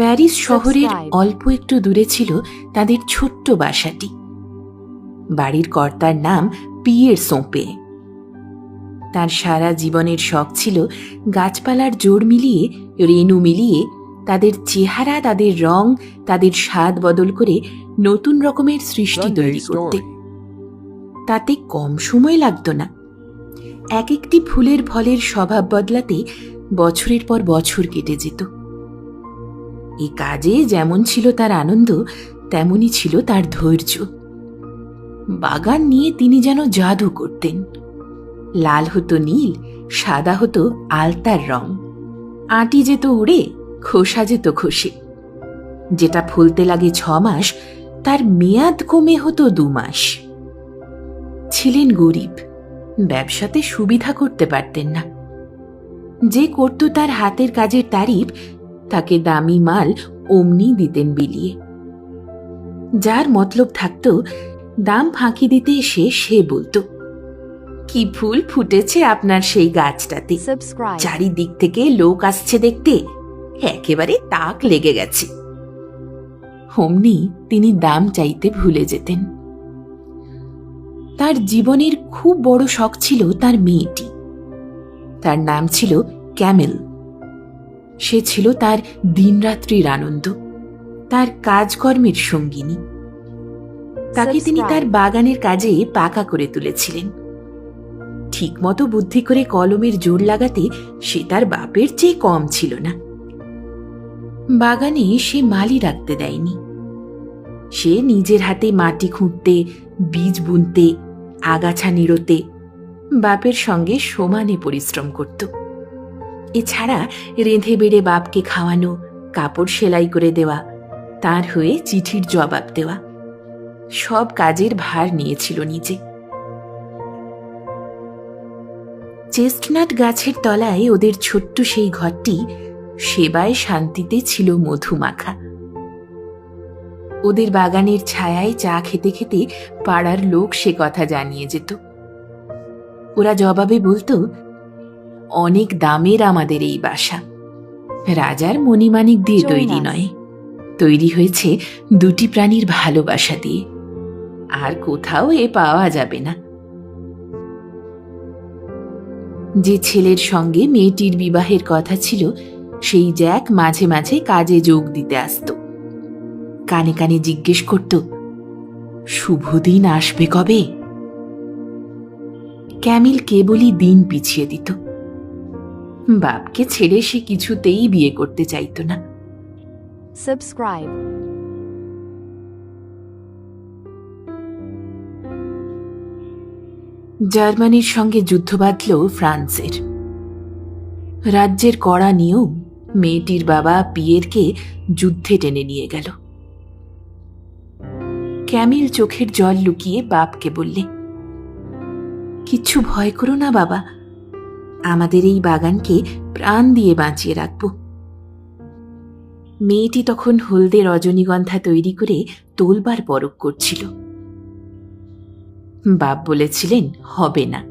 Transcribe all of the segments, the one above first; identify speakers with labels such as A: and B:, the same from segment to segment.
A: Paris শহরের অল্প একটু দূরে ছিল তাদের ছোট্ট বাসাটি। বাড়ির কর্তার নাম পিয়ের সোঁপে তার সারা জীবনের শখ ছিল গাছপালার জোর মিলিয়ে রেণু মিলিয়ে তাদের চেহারা তাদের রং তাদের স্বাদ বদল করে নতুন রকমের সৃষ্টি তৈরি করতে। তাতে কম সময় লাগতো না। এক একটি ফুলের ফলের স্বভাব বদলাতে বছরের পর বছর কেটে যেত। এই কাজে যেমন ছিল তার আনন্দ, তেমনই ছিল তার ধৈর্য। বাগান নিয়ে তিনি যেন জাদু করতেন। লাল হতো নীল, সাদা হতো আলতার রং। আটি যেত উড়ে, খোসা যেত খসে। যেটা ফুলতে লাগে ছ মাস, তার মেয়াদ কমে হতো দু মাস। ছিলেন গরিব, ব্যবসাতে সুবিধা করতে পারতেন না। যে করত তার হাতের কাজের তারিফ তাকে দামি মাল অমনি দিতেন বিলিয়ে। যার মতলব থাকত দাম ফাঁকি দিতে এসে সে বলতো কি ফুল ফুটেছে আপনার সেই গাছটাতে। চারিদিক থেকে লোক আসছে দেখতে একেবারে তাক লেগে গেছে। অমনি তিনি দাম চাইতে ভুলে যেতেন। তার জীবনের খুব বড় শখ ছিল তার মেয়েটি। তার নাম ছিল ক্যামেল। সে ছিল তার দিনরাত্রির আনন্দ তার কাজকর্মের সঙ্গিনী। তাকে তিনি তার বাগানের কাজে পাকা করে তুলেছিলেন। ঠিকমতো বুদ্ধি করে কলমের জোর লাগাতে সে তার বাপের চেয়ে কম ছিল না। বাগানে সে মালি রাখতে দেয়নি। সে নিজের হাতে মাটি খুঁড়তে বীজ বুনতে আগাছা নিড়োতে বাপের সঙ্গে সমানে পরিশ্রম করত। এছাড়া রেঁধে বেড়ে বাপকে খাওয়ানো, কাপড় সেলাই করে দেওয়া, তার হয়ে চিঠির জবাব দেওয়া, সব কাজের ভার নিয়েছিল নিজে। চেস্টনাট গাছের তলায় ওদের ছোট্ট সেই ঘরটি সেবায় শান্তিতে ছিল মধুমাখা। ওদের বাগানের ছায়ায় চা খেতে খেতে পাড়ার লোক সে কথা জানিয়ে যেত। ওরা জবাবে বলতো অনেক দামের আমাদের এই বাসা। রাজার মণিমাণিক দিয়ে তৈরি নয়। তৈরি হয়েছে দুটি প্রাণীর ভালোবাসা দিয়ে। আর কোথাও এ পাওয়া যাবে না। যে ছেলের সঙ্গে মেয়েটির বিবাহের কথা ছিল সেই জ্যাক মাঝে মাঝে কাজে যোগ দিতে আসত। কানে কানে জিজ্ঞেস করত শুভ দিন আসবে কবে? ক্যামিল কেবলই দিন পিছিয়ে দিত। বাপকে ছেড়ে সে কিছুতেই বিয়ে করতে চাইতো না।
B: Subscribe,
A: জার্মানির সঙ্গে যুদ্ধ বাঁধল ফ্রান্সের। রাজ্যের কড়া নিয়ম মেয়েটির বাবা পিয়েরকে যুদ্ধে টেনে নিয়ে গেল। ক্যামিল চোখের জল লুকিয়ে বাপকে বললে কিচ্ছু ভয় করো না বাবা আমাদের এই বাগানকে প্রাণ দিয়ে বাঁচিয়ে রাখব। মেয়েটি তখন হলদে রজনীগন্ধা তৈরি করে তোলবার পরক করছিল। বাপ বলেছিলেন হবে না।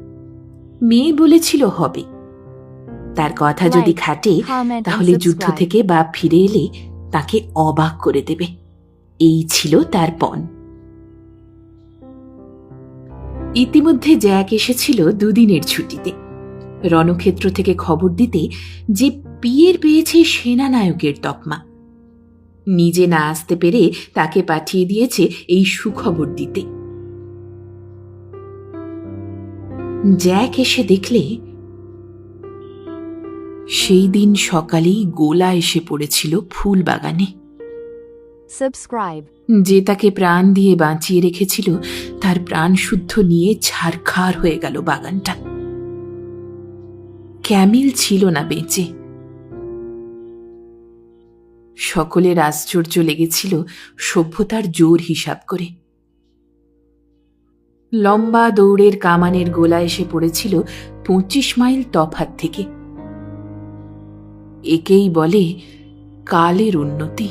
A: মেয়ে বলেছিল হবে। তার কথা যদি খাটে তাহলে যুদ্ধ থেকে বাপ ফিরে এলে তাকে অবাক করে দেবে। এই ছিল তার পণ। ইতিমধ্যে জ্যাক এসেছিল দুদিনের ছুটিতে। রণক্ষেত্র থেকে খবর দিতে যে পিয়ের পেয়েছে সেনানায়কের তকমা। নিজে না আসতে পেরে তাকে পাঠিয়ে দিয়েছে এই সুখবর দিতে। জ্যাক এসে দেখলে সেই দিন সকালেই গোলা এসে পড়েছিল ফুল বাগানে।
B: subscribe,
A: যে তাকে প্রাণ দিয়ে বাঁচিয়ে রেখেছিল তার প্রাণ শুদ্ধ নিয়ে ছারখার হয়ে গেল বাগানটা। ক্যামিল ছিল না বেঁচে। সকলের আশ্চর্য লেগেছিল সভ্যতার জোর হিসাব করে। লম্বা দৌড়ের কামানের গোলা এসে পড়েছিল পঁচিশ মাইল তফাত থেকে। একেই বলে কালের উন্নতি।